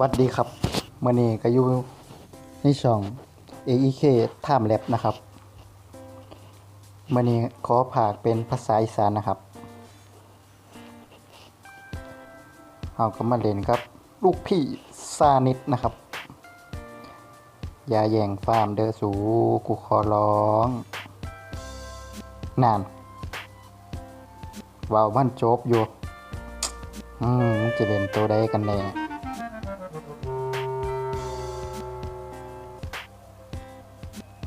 วัสดีครับมื่อนี้ก็อยู่ในช่อง AEK Time Lab นะครับมื่อนี้ขอผากเป็นภาษาอีสานนะครับเอาก็มาเล่นครับ ลูกพี่ซานิดนะครับ อย่าแย่งฟาร์มเดอสูกูขอร้องนานว่าวันจบอยู่ อืมจะเล่นตัวใดกันแน่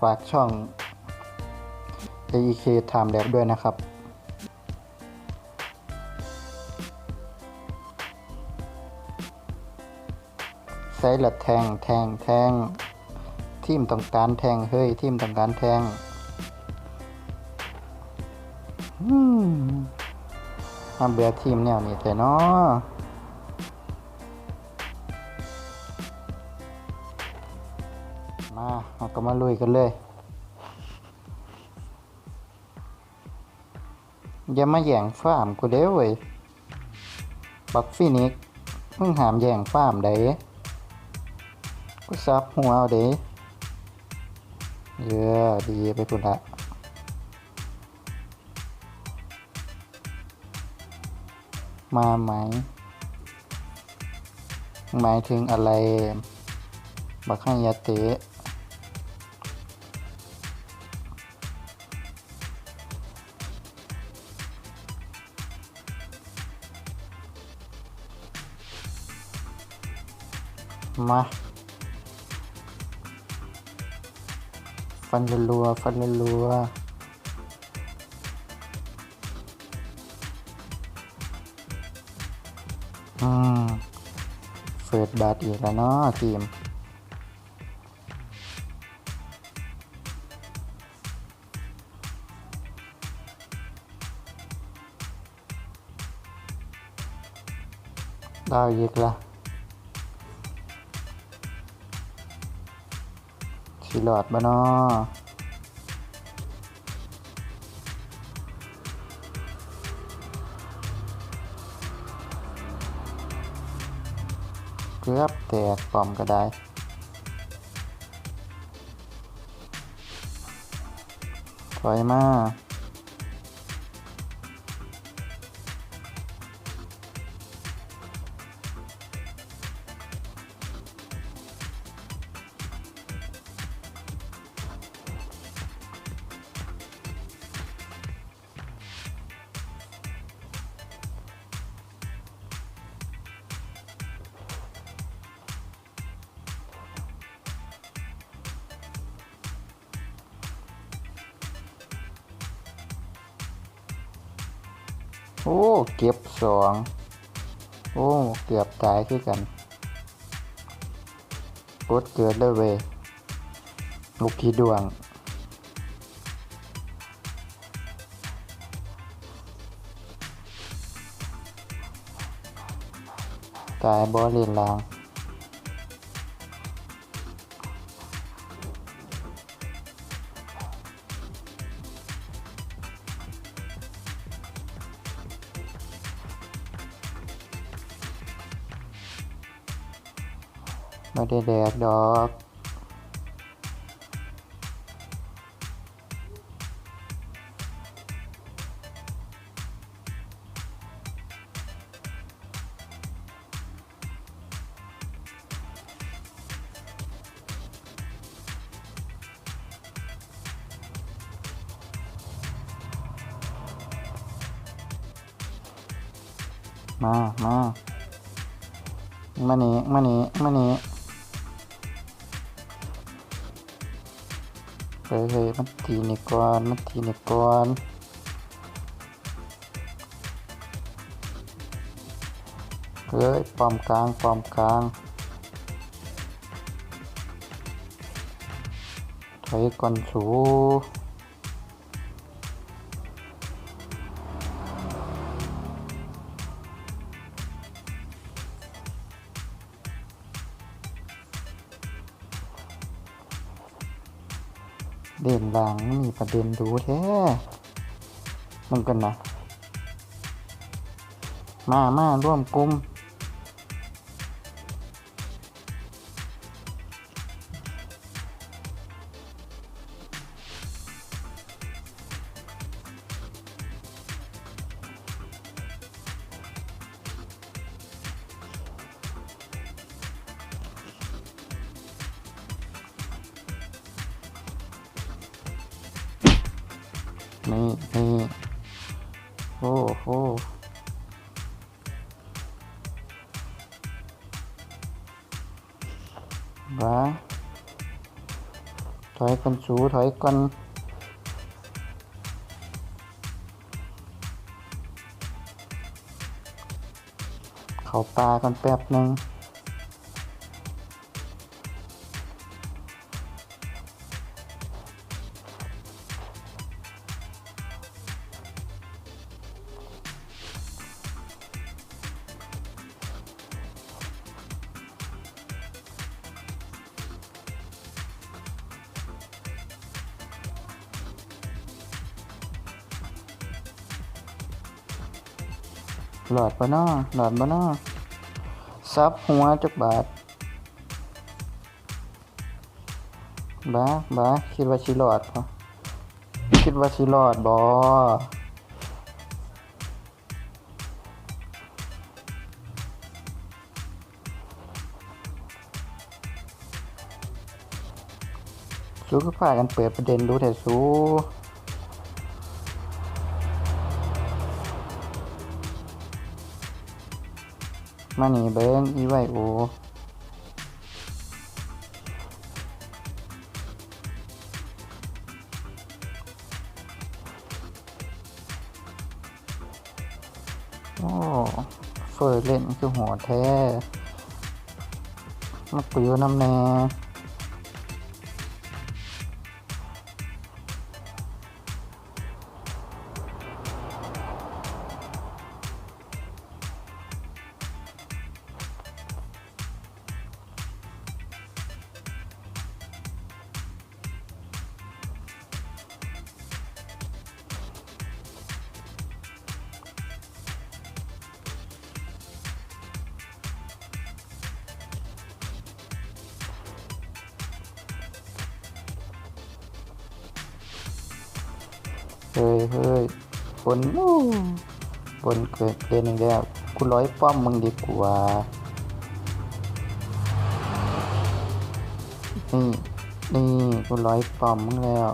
ฝากช่อง AEK Time Lab ด้วยนะครับใส่ละแทงแทงแทงทีมต้องการแทงเฮ้ยทีมต้องการแทงอืมมาเบื่อทีมแนวนี้แต่เนาะ เราก็มาลุยกันเลยอย่ามาแย่งฟาร์มกูเด้เว้ยบักฟินิกมึงหามแย่งฟาร์มได้กูซับหัวเอาเด้เยอะดีไปพุ่นละมาไหม หมายถึงอะไร บักให้ยาเตะ มาฟันรัวฟันรัวอืมเฟิร์ดบาทอีกแล้วเนาะทีมได้อีกละ สิหลอดบ้านาะเกือบแตกปอมก็ได้ถอยมา โอ้ เก็บสองโอ้ เกือบตายคือกันกดเกิดเลยเวลูกขีดวง ตายบอเลนลาง ไม่ได้แดกดอกมา มา มานี่มานี่มานี่ เฮ้ยมันตีนี่ก่อนมันตีนี่ก่อนเฮ้ยปอมกลางปอมกลางถอยก่อนสู เด่นหลังมีประเด็นดูแท้มันกันนะ มามาร่วมกลุ่ม นี่นี่โอ้โหว้าถอยกันสูถอยกันเขาปลากันแป๊บหนึ่ง หลอดบ่นอหลอดบ่นอซับหัวจักบาทบ้าบ้าคิดว่าสิหลอดบ่คิดว่าสิหลอดบ่สู้ก็พากันเปิดประเด็นดูแต่สู้ มานี่เบิ้งอีไวโอโอ้เฟอร์เล่นคือหัวแท้ มากุยน้ำแน่ ฮ้ยเฮ้ยฝนอู้ฝนเกิดเล่นอีกแล้วกูร้อยป้อมมึงดีกว่า นี่ นี่กูร้อยป้อมมึงแล้ว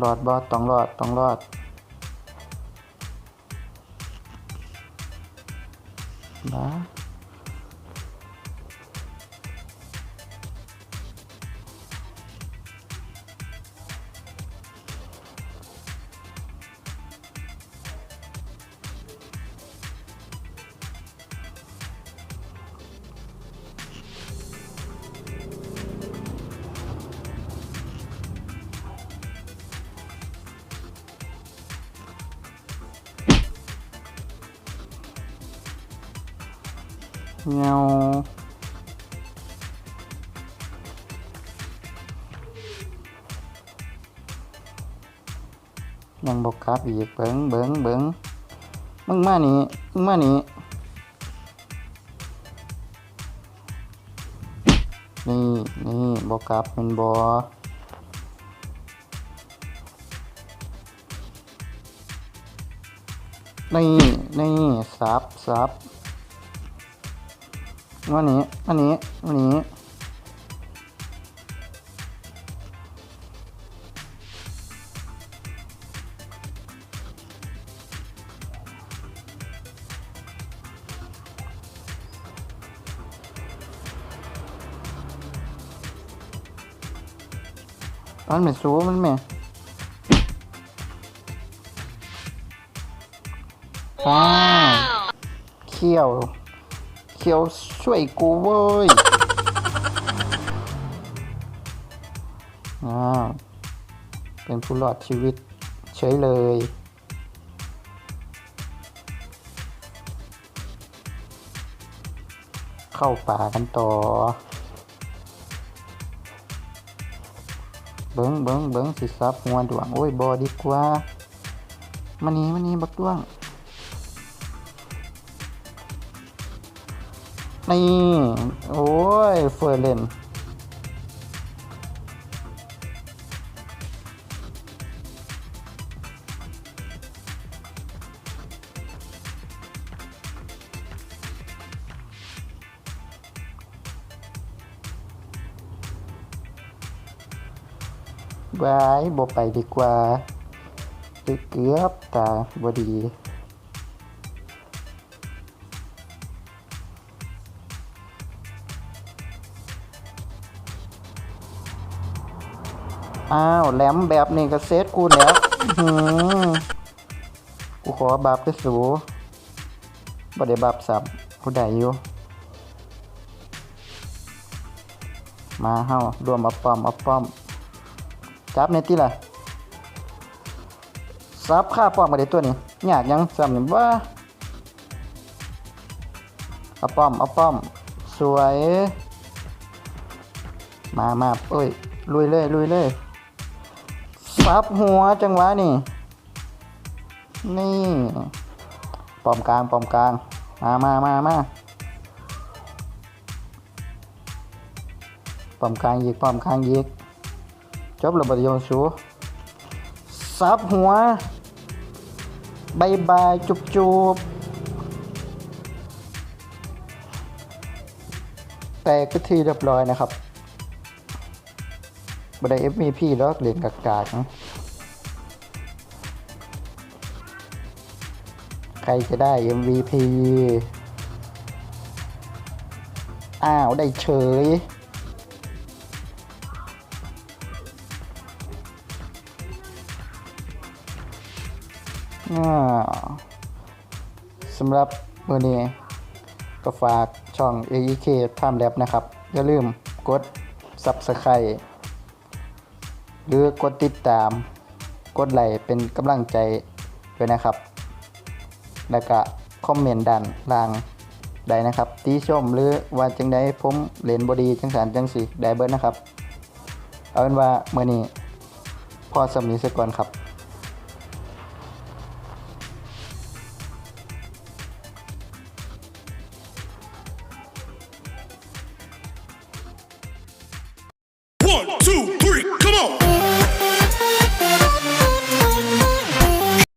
รอดบอต้องรอดต้องรอด น เงายังบกกลับอีกเบิงเบิงเบิงมึงมานี่มึงมานี่นี่นี่บกกลับเป็นบอนี่นี่ซับซับ วันนี้วันนี้วันนี้ มันไม่สู้มันไม่ว้าวเขี้ยวเขียวช่วยกูเว้ยอ้าเป็นผู้รอดชีวิตเฉยเลย เข้าป่ากันต่อ เบิ้งเบิ้งเบิ้งสิซับหัวดวง โอ้ยบอดีกว่ามานี่มานี่บักดวง นี่ โอ้ย เฟอร์เลนบายบ่ไปดีกว่าเกือบตาบดี อ้าวแหลมแบบนี้ก็เซตกูแล้วหือกูขอบับด้วยสูบ่ได้บับสับกูได้อยู่ มาเฮารวมอาป้อมอาป้อม จับในที่ละซับค่าป้อมมาได้ตัวนี้ยากยังซ้ำนี่ว่าอาป้อมอาป้อม สวย มามาเอ้ยลุยเลยลุยเลย ซับหัวจังหวะนี่ นี่ปอมกลางปอมกลาง มามามามาปอมกลางยิกปอมกลางยิกจบระเบิดโยนสูซับหัวบายบายจุบจุบแต่ก็ทีเรียบร้อยนะครับ บัได MVP แล้วเหรียญกากๆนะใครจะได้ MVP อ้าว ได้เฉย สำหรับมือนี้ก็ฝากช่อง AEK Time Lab นะครับ อย่าลืมกด Subscribe หรือกดติดตาม กดไลค์เป็นกำลังใจด้วยนะครับ แล้วก็คอมเมนต์ด้านล่างได้นะครับตีชมหรือว่าจังใดผมเล่นบดีจังสารจังสีได้เบิร์นะครับ เอาเป็นว่าเมื่อนี้พอสำนีสักก่อนครับ